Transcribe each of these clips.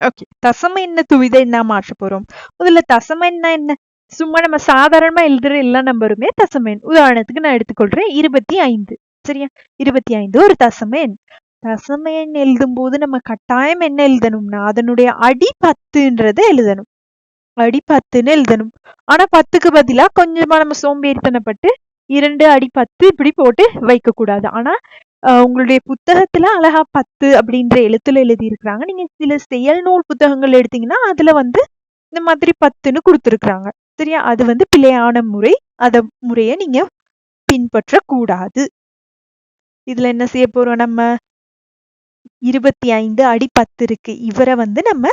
Okay தசம என்ன துவித என்ன மாற்ற போறோம்? முதல்ல தசம என்ன என்ன? சும்மா நம்ம சாதாரணமா எழுதுற எல்லா நம்பருமே தசம எண். உதாரணத்துக்கு நான் எடுத்துக்கொள்றேன். இருபத்தி ஐந்து. சரியா? இருபத்தி ஐந்து ஒரு தசம எண். தசம எண் எழுதும் போது நம்ம கட்டாயம் என்ன எழுதணும்னா அதனுடைய அடி பத்துன்றத எழுதணும். அடி பத்துன்னு எழுதணும். ஆனா பத்துக்கு பதிலா கொஞ்சமா நம்ம சோம்பேறித்தனப்பட்டு இரண்டு அடி பத்து இப்படி போட்டு வைக்க கூடாது ஆனா உங்களுடைய புத்தகத்துல அழகா பத்து அப்படின்ற எழுத்துல எழுதி இருக்கிறாங்க நீங்க சில செயல் நூல் புத்தகங்கள் எடுத்தீங்கன்னா அதுல வந்து இந்த மாதிரி பத்துன்னு கொடுத்துருக்குறாங்க. சரியா? அது வந்து பிழையான முறை. அத முறைய நீங்க பின்பற்ற கூடாது இதுல என்ன செய்ய போறோம் நம்ம? இருபத்தி ஐந்து அடி பத்து இருக்கு. இவரை வந்து நம்ம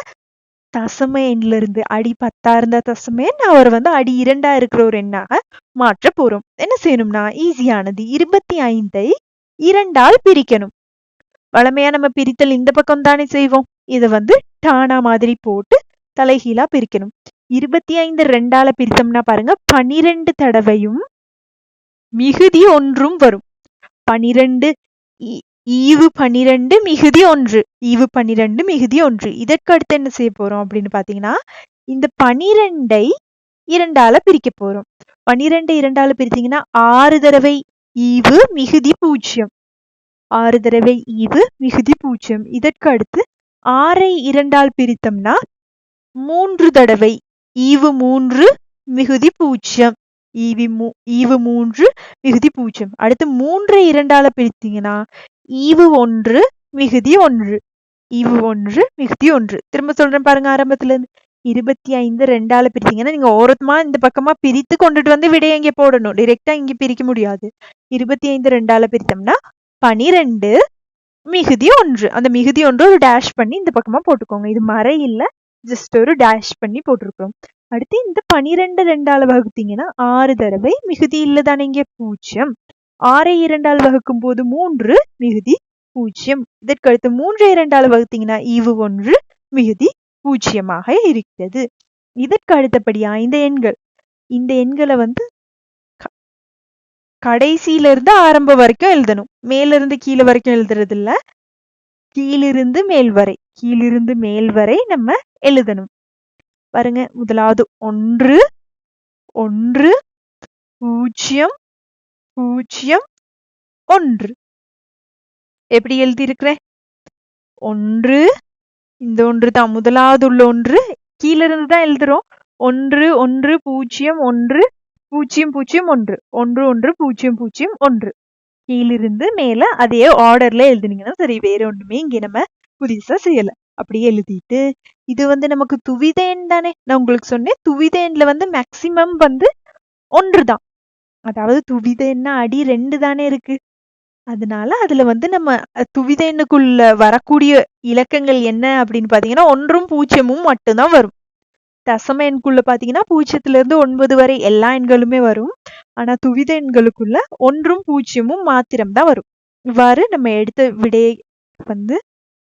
தசம எண்ல இருந்து அடி பத்தா இருந்தா தசம எண் அவர் வந்து அடி இரண்டா இருக்கிற ஒரு எண்ணாக மாற்ற போறோம். என்ன செய்யணும்னா ஈஸியானது இருபத்தி ஐந்தை இரண்டால் பிரிக்கணும். வளமையா நம்ம பிரித்தல் இந்த பக்கம் தானே செய்வோம். இதை வந்து டானா மாதிரி போட்டு தலைகீழா பிரிக்கணும். இருபத்தி ஐந்து ரெண்டால பிரித்தோம்னா பாருங்க பனிரெண்டு தடவையும் மிகுதி ஒன்றும் வரும். பனிரெண்டு ஈவு பனிரெண்டு மிகுதி ஒன்று. ஈவு பனிரெண்டு மிகுதி ஒன்று. இதற்கு அடுத்து என்ன செய்ய போறோம் அப்படின்னு பாத்தீங்கன்னா இந்த பனிரெண்டை இரண்டால பிரிக்க போறோம். பனிரெண்டு இரண்டால பிரித்தீங்கன்னா ஆறு தடவை ஈவு மிகுதி பூஜ்ஜியம் ஆறு தடவை ஈவு மிகுதி பூஜ்ஜியம் இதற்கு அடுத்து ஆறை இரண்டால் பிரித்தோம்னா மூன்று தடவை ஈவு மூன்று மிகுதி பூஜ்ஜியம் ஈவி மூ ஈவு மூன்று மிகுதி பூஜ்ஜியம் அடுத்து மூன்றை இரண்டால பிரித்தீங்கன்னா ஈவு ஒன்று மிகுதி ஒன்று. ஈவு ஒன்று மிகுதி ஒன்று. திரும்ப சொல்றேன் பாருங்க ஆரம்பத்துல இருந்து இருபத்தி ஐந்து ரெண்டால பிரித்தீங்கன்னா நீங்க ஓரத்துமா இந்த பக்கமா பிரித்து கொண்டுட்டு வந்து விடையை இங்க போடணும். டிரெக்டா இங்க பிரிக்க முடியாது. இருபத்தி ஐந்து ரெண்டால பிரித்தோம்னா பனிரெண்டு மிகுதி ஒன்று. அந்த மிகுதி ஒன்று ஒரு டேஷ் பண்ணி இந்த பக்கமா போட்டுக்கோங்க. இது மறை இல்லை ஜஸ்ட் ஒரு டேஷ் பண்ணி போட்டிருக்கோம் அடுத்து இந்த பனிரெண்டு ரெண்டால வகுத்தீங்கன்னா ஆறு தடவை மிகுதி இல்லதானே இங்கே? பூஜ்ஜியம் ஆறை இரண்டால் வகுக்கும் போது மூன்று மிகுதி பூஜ்ஜியம் இதற்கு அடுத்து மூன்று இரண்டால் வகுத்தீங்கன்னா ஈவு ஒன்று மிகுதி பூஜ்ஜியமாக இருக்கிறது. இதற்கு அடுத்தபடியா இந்த எண்கள். இந்த எண்களை வந்து கடைசியில இருந்து ஆரம்பம் வரைக்கும் எழுதணும். மேலிருந்து கீழே வரைக்கும் எழுதுறது இல்ல கீழிருந்து மேல் வரை. கீழிருந்து மேல் வரை நம்ம எழுதணும். பாருங்க முதலாவது ஒன்று ஒன்று பூஜ்ஜியம் பூஜ்ஜியம் ஒன்று. எப்படி எழுதியிருக்கிறேன் ஒன்று இந்த ஒன்று தான். முதலாவது உள்ள ஒன்று. கீழே இருந்து தான் எழுதுறோம். ஒன்று ஒன்று பூஜ்ஜியம் ஒன்று பூஜ்ஜியம் பூஜ்ஜியம் ஒன்று. ஒன்று ஒன்று பூஜ்ஜியம் பூஜ்ஜியம் ஒன்று. கீழிருந்து மேல அதே ஆர்டர்ல எழுதுனீங்கன்னா சரி வேற ஒண்ணுமே இங்க நம்ம புதுசா செய்யல. அப்படியே எழுதிட்டு இது வந்து நமக்கு துவிதேன் தானே? நான் உங்களுக்கு சொன்னேன் துவிதேன்ல வந்து மேக்சிமம் வந்து ஒன்று தான் அதாவது துவிதேன்னா அடி ரெண்டு தானே இருக்கு. அதனால அதுல வந்து நம்ம துவிதேனுக்குள்ள வரக்கூடிய இலக்கங்கள் என்ன அப்படின்னு பாத்தீங்கன்னா ஒன்றும் பூஜ்ஜியமும் மட்டும்தான் வரும். தசம எண்குள்ள பாத்தீங்கன்னா பூஜ்ஜியத்துல இருந்து ஒன்பது வரை எல்லா எண்களுமே வரும். ஆனா துவித எண்களுக்குள்ள ஒன்றும் பூஜ்ஜியமும் மாத்திரம்தான் வரும். இவ்வாறு நம்ம எடுத்த விடையை வந்து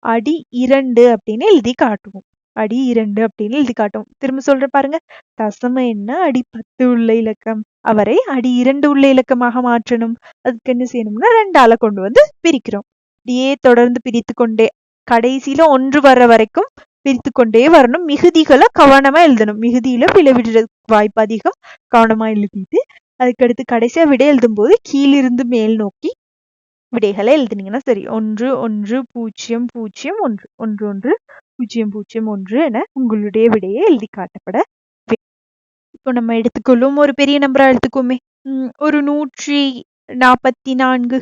அடி இரண்டு அப்படின்னு எழுதி காட்டுவோம். அடி இரண்டு அப்படின்னு எழுதி காட்டும் திரும்ப சொல்ற பாருங்க. தசம என்ன அடி பத்து உள்ள இலக்கம். அவரை அடி இரண்டு உள்ள இலக்கமாக மாற்றணும். அதுக்கு என்ன செய்யணும்னா ரெண்டால கொண்டு வந்து பிரிக்கிறோம். அப்படியே தொடர்ந்து பிரித்து கொண்டே கடைசியில ஒன்று வர்ற வரைக்கும் பிரித்து கொண்டே வரணும். மிகுதிகளை கவனமா எழுதணும். மிகுதியில விடுற வாய்ப்பு அதிகம். கவனமா எழுதிட்டு அதுக்கடுத்து கடைசியா விடை எழுதும் போது கீழிருந்து மேல் நோக்கி விடைகளை எழுதுனீங்கன்னா சரி. ஒன்று ஒன்று பூஜ்ஜியம் பூஜ்ஜியம் ஒன்று. ஒன்று ஒன்று பூஜ்ஜியம் பூஜ்ஜியம் ஒன்று என உங்களுடைய விடையை எழுதி காட்டப்பட இப்போ நம்ம எடுத்துக்கொள்ளும் ஒரு பெரிய நம்பரா எடுத்துக்கோமே. ஒரு நூற்றி நாற்பத்தி நான்கு.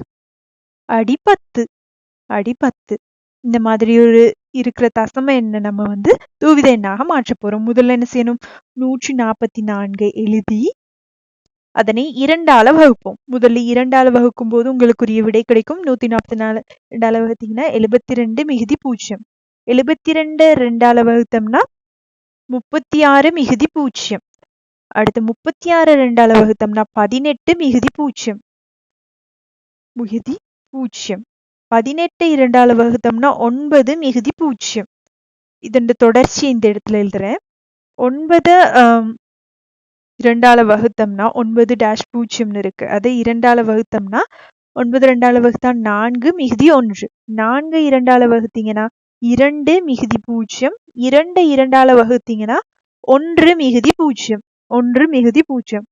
அடி பத்து. அடி பத்து. இந்த மாதிரி ஒரு இருக்கிற தசம எண்ணை நம்ம வந்து தூவித எண்ணாக மாற்ற போறோம். முதல்ல என்ன செய்யணும்? நூற்றி நாற்பத்தி நான்கை எழுதி அதனை இரண்டால வகுப்போம். முதல்ல இரண்டால வகுக்கும் போது உங்களுக்குரிய விடை கிடைக்கும். நூத்தி நாற்பத்தி நாலு ரெண்டால வகுத்தீங்கன்னா எழுபத்தி ரெண்டு மிகுதி பூஜ்ஜியம் எழுபத்தி ரெண்டு ரெண்டால வகுத்தோம்னா முப்பத்தி ஆறு மிகுதி பூஜ்ஜியம் அடுத்து முப்பத்தி ஆறு ரெண்டால வகுத்தோம்னா பதினெட்டு மிகுதி பூஜ்ஜியம் மிகுதி பூஜ்ஜியம் பதினெட்டு இரண்டால வகுத்தோம்னா ஒன்பது மிகுதி பூஜ்ஜியம் இதோட தொடர்ச்சி இந்த இடத்துல எழுதுறேன். ஒன்பது இரண்டால வகுத்தோம்னா ஒன்பது டேஷ் பூஜ்ஜியம்னு இருக்கு. அதை இரண்டால வகுத்தோம்னா ஒன்பது ரெண்டால வகுத்தா நான்கு மிகுதி ஒன்று. நான்கு இரண்டால வகுத்தீங்கன்னா இரண்டு மிகுதி பூஜ்ஜியம் இரண்டு இரண்டால வகுத்தீங்கன்னா ஒன்று மிகுதி பூஜ்ஜியம் ஒன்று மிகுதி பூஜ்ஜியம்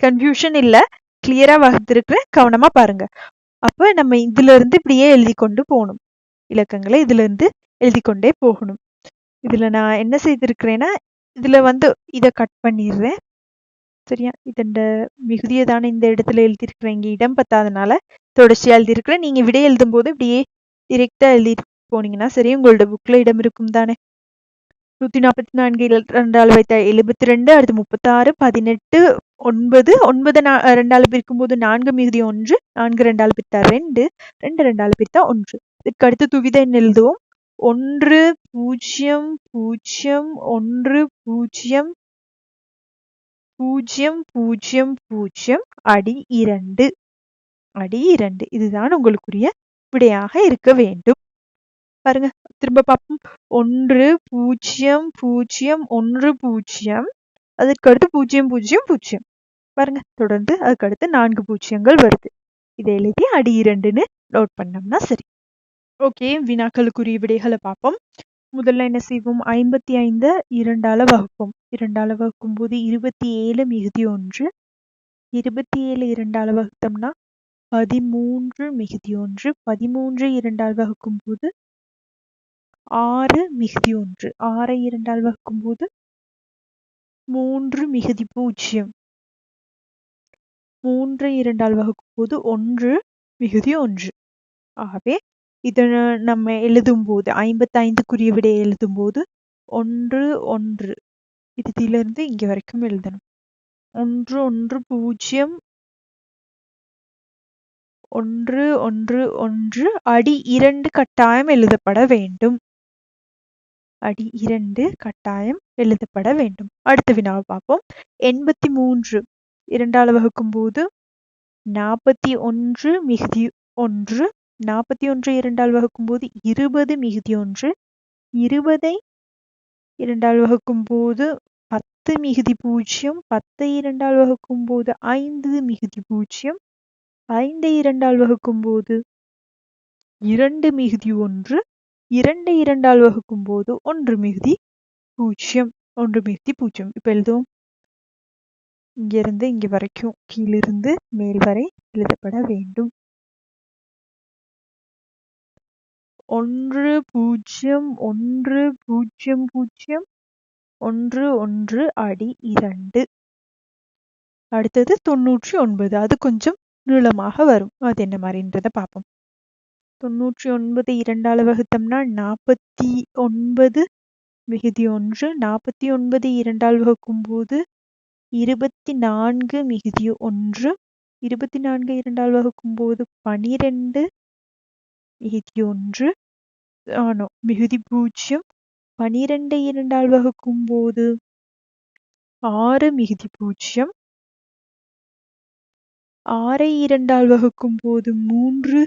கன்ஃபியூஷன் இல்லை. கிளியரா வகுத்திருக்கிறேன். கவனமா பாருங்க. அப்ப நம்ம இதுல இருந்து இப்படியே எழுதி கொண்டு போகணும். இலக்கங்களை இதுல இருந்து எழுதி கொண்டே போகணும். இதுல நான் என்ன செய்திருக்கிறேன்னா இதுல வந்து இதை கட் பண்ணிடுறேன். சரியா? இதண்ட மிகுதியை தானே இந்த இடத்துல எழுதியிருக்கிறேன். இங்க இடம் பத்தாதனால தொடர்ச்சியா எழுதியிருக்கிறேன். நீங்க விடை எழுதும் போது இப்படியே டிரெக்டா எழுதி போனீங்கன்னா சரி உங்களோட புக்ல இடம் இருக்கும் தானே. நூத்தி நாற்பத்தி நான்கு ரெண்டால் வைத்த எழுபத்தி ரெண்டு அடுத்து முப்பத்தாறு பதினெட்டு ஒன்பது ஒன்பது நா ரெண்டால் பிரிக்கும் போது நான்கு மிகுதி ஒன்று நான்கு ரெண்டால் பித்தா ரெண்டு ரெண்டு ரெண்டால் பித்தா ஒன்று. இதுக்கு அடுத்து துவித எண் எழுதுவோம். ஒன்று பூஜ்ஜியம் பூஜ்ஜியம் ஒன்று பூஜ்ஜியம் பூஜ்ஜியம் பூஜ்ஜியம் பூஜ்ஜியம் அடி இரண்டு. அடி இரண்டு. இதுதான் உங்களுக்குரிய விடையாக இருக்க வேண்டும். பாருங்க திரும்ப பார்ப்போம். ஒன்று பூஜ்ஜியம் பூஜ்ஜியம் ஒன்று பூஜ்ஜியம் அதற்கு அடுத்து பூஜ்ஜியம் பூஜ்ஜியம் பூஜ்ஜியம். பாருங்க தொடர்ந்து அதுக்கு அடுத்து நான்கு பூஜ்ஜியங்கள் வருது. இதை எழுதி அடி இரண்டுன்னு நோட் பண்ணோம்னா சரி. ஓகே வினாக்களுக்குரிய விடைகளை பார்ப்போம். முதல்ல என்ன செய்வோம்? ஐம்பத்தி ஐந்து இரண்டால வகுப்போம். இரண்டால வகுக்கும் போது இருபத்தி ஏழு மிகுதி ஒன்று. இருபத்தி ஏழு இரண்டால வகுத்தோம்னா பதிமூன்று மிகுதி ஒன்று. பதிமூன்று இரண்டால் வகுக்கும் போது ஆறு மிகுதி ஒன்று. ஆறை இரண்டால் வகுக்கும் போது மூன்று மிகுதி பூஜ்ஜியம் மூன்று இரண்டால் வகுக்கும் போது ஒன்று மிகுதி ஒன்று. ஆகவே இதை நம்ம எழுதும் போது ஐம்பத்தி ஐந்துக்குரிய எழுதும் போது ஒன்று ஒன்று. இறுதியிலிருந்து இங்கே வரைக்கும் எழுதணும். ஒன்று ஒன்று பூஜ்ஜியம் ஒன்று ஒன்று ஒன்று. அடி இரண்டு கட்டாயம் எழுதப்பட வேண்டும். அடி இரண்டு கட்டாயம் எழுதப்பட வேண்டும். அடுத்த வினாவை பார்ப்போம். எண்பத்தி மூன்று இரண்டால் வகுக்கும் போது நாற்பத்தி ஒன்று மிகுதி ஒன்று. நாற்பத்தி ஒன்று இரண்டால் வகுக்கும் போது இருபது மிகுதி ஒன்று. இருபதை இரண்டால் வகுக்கும் போது பத்து மிகுதி பூஜ்ஜியம். பத்தை இரண்டால் வகுக்கும் போது ஐந்து மிகுதி பூஜ்ஜியம். ஐந்தை இரண்டால் வகுக்கும் போது இரண்டு மிகுதி ஒன்று. இரண்டு இரண்டால் வகுக்கும் போது ஒன்று மிகுதி பூஜ்ஜியம் ஒன்று மிகுதி பூஜ்ஜியம் இப்ப எழுதுவோம். இங்கிருந்து இங்க வரைக்கும் கீழிருந்து மேல் வரை எழுதப்பட வேண்டும். ஒன்று பூஜ்ஜியம் ஒன்று பூஜ்ஜியம் பூஜ்ஜியம் ஒன்று ஒன்று அடி இரண்டு. அடுத்தது தொண்ணூற்றி ஒன்பது. அது கொஞ்சம் நீளமாக வரும். அது என்ன மாதிரின்றதை பார்ப்போம். தொண்ணூற்றி ஒன்பது இரண்டால் வகுத்தோம்னா நாற்பத்தி ஒன்பது மிகுதி ஒன்று. நாற்பத்தி ஒன்பது இரண்டால் வகுக்கும் போது இருபத்தி நான்கு மிகுதி ஒன்று. இருபத்தி நான்கு இரண்டால் வகுக்கும் போது பனிரெண்டு மிகுதி ஒன்று. ஆனோ மிகுதி பூஜ்ஜியம் பனிரெண்டு இரண்டால் வகுக்கும் போது ஆறு மிகுதி பூஜ்ஜியம் ஆறை இரண்டால் வகுக்கும் போது மூன்று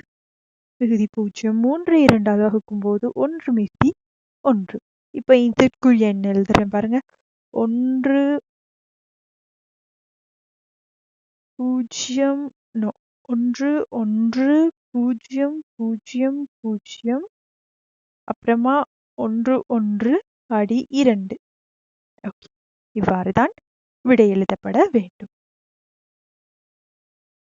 மிகுதி பூஜ்ஜியம் மூன்று இரண்டால் வகுக்கும் போது ஒன்று மிகுதி ஒன்று. இப்ப இதற்குள் எண் எழுதுறேன் பாருங்க. ஒன்று பூஜ்ஜியம் நோ ஒன்று ஒன்று பூஜ்ஜியம் பூஜ்ஜியம் பூஜ்ஜியம் அப்புறமா ஒன்று ஒன்று அடி இரண்டு. ஓகே. இவ்வாறுதான் விடை எழுதப்பட வேண்டும்.